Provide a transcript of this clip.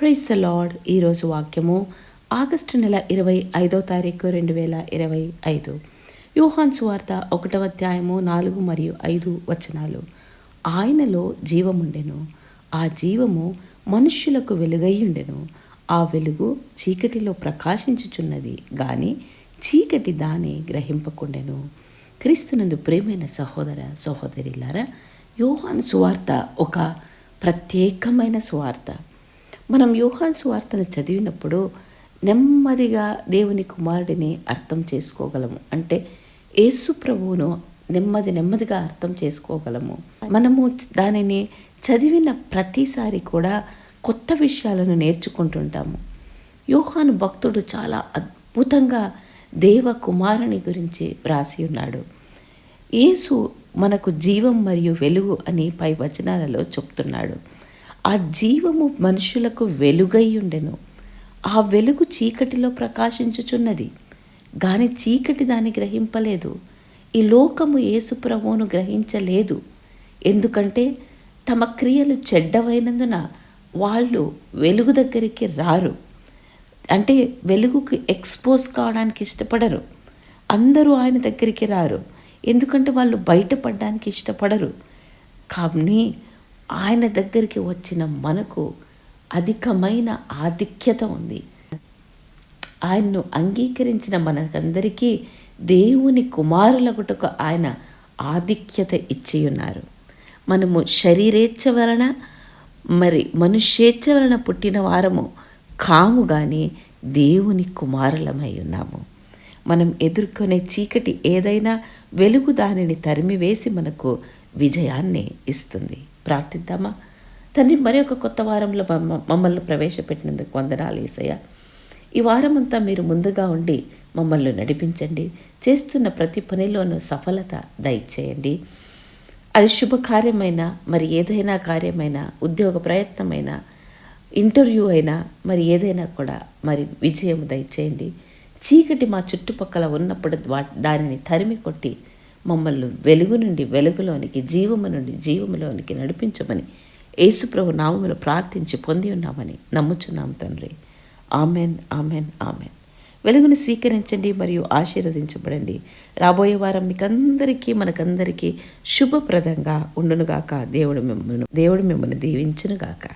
Praise the lord ఈరోజు వాక్యము August నెల ఇరవై ఐదో తారీఖు రెండు వేల ఇరవై ఐదు. యూహాన్ సువార్త ఒకటవ అధ్యాయము నాలుగు మరియు ఐదు వచనాలు. ఆయనలో జీవముండెను. ఆ జీవము మనుష్యులకు వెలుగై ఉండెను. ఆ వెలుగు చీకటిలో ప్రకాశించుచున్నది గాని చీకటి దాని గ్రహింపకుండెను. క్రీస్తునందు ప్రేమైన సహోదర సహోదరిలారా యోహాన్ సువార్త ఒక ప్రత్యేకమైన సువార్త. మనం యోహాన్ సువార్తను చదివినప్పుడు నెమ్మదిగా దేవుని కుమారుడిని అర్థం చేసుకోగలము. అంటే యేసు ప్రభువును నెమ్మది నెమ్మదిగా అర్థం చేసుకోగలము. మనము దానిని చదివిన ప్రతిసారి కూడా కొత్త విషయాలను నేర్చుకుంటుంటాము. యోహాను భక్తుడు చాలా అద్భుతంగా దేవ కుమారుని గురించి వ్రాసి ఉన్నాడు. యేసు మనకు జీవం మరియు వెలుగు అని పై వచనాలలో చెప్తున్నాడు. ఆ జీవము మనుషులకు వెలుగై ఉండెను. ఆ వెలుగు చీకటిలో ప్రకాశించుచున్నది. గాని చీకటి దాన్ని గ్రహింపలేదు. ఈ లోకము యేసుప్రభువును గ్రహించలేదు. ఎందుకంటే తమ క్రియలు చెడ్డవైనందున వాళ్ళు వెలుగు దగ్గరికి రారు. అంటే వెలుగుకు ఎక్స్పోజ్ కావడానికి ఇష్టపడరు. అందరూ ఆయన దగ్గరికి రారు. ఎందుకంటే వాళ్ళు బయటపడడానికి ఇష్టపడరు. కానీ ఆయన దగ్గరికి వచ్చిన మనకు అధికమైన ఆధిక్యత ఉంది. ఆయన్ను అంగీకరించిన మనకందరికీ దేవుని కుమారులగుటకు ఆయన ఆధిక్యత ఇచ్చి ఉన్నారు మనము శరీరేచ్ఛ వలన మరి మనుష్యేచ్ఛ వలన పుట్టిన వారము కాము కానీ దేవుని కుమారులమై ఉన్నాము. మనం ఎదుర్కొనే చీకటి ఏదైనా వెలుగు దానిని తరిమివేసి మనకు విజయాన్ని ఇస్తుంది. ప్రార్థిద్దామా? తండ్రి మరి ఒక కొత్త వారంలో మమ్మల్ని ప్రవేశపెట్టినందుకు వందనాలు ఏసయ్య. ఈ వారమంతా మీరు ముందుగా ఉండి మమ్మల్ని నడిపించండి. చేస్తున్న ప్రతి పనిలోనూ సఫలత దయచేయండి. అది శుభకార్యమైన మరి ఏదైనా కార్యమైనా ఉద్యోగ ప్రయత్నమైనా ఇంటర్వ్యూ అయినా మరి ఏదైనా కూడా మరి విజయం దయచేయండి. చీకటి మా చుట్టుపక్కల ఉన్నప్పుడు దానిని తరిమి కొట్టి మమ్మల్ని వెలుగు నుండి వెలుగులోనికి జీవము నుండి జీవములోనికి నడిపించమని యేసుప్రభు నామములు ప్రార్థించి పొంది ఉన్నామని నమ్ముచున్నాం తండ్రి. Amen amen amen. వెలుగును స్వీకరించండి మరియు ఆశీర్వదించబడండి. రాబోయే వారం మీకందరికీ మనకందరికీ శుభప్రదంగా ఉండునుగాక. దేవుడు మిమ్మల్ని దేవుడు మిమ్మల్ని దీవించునుగాక.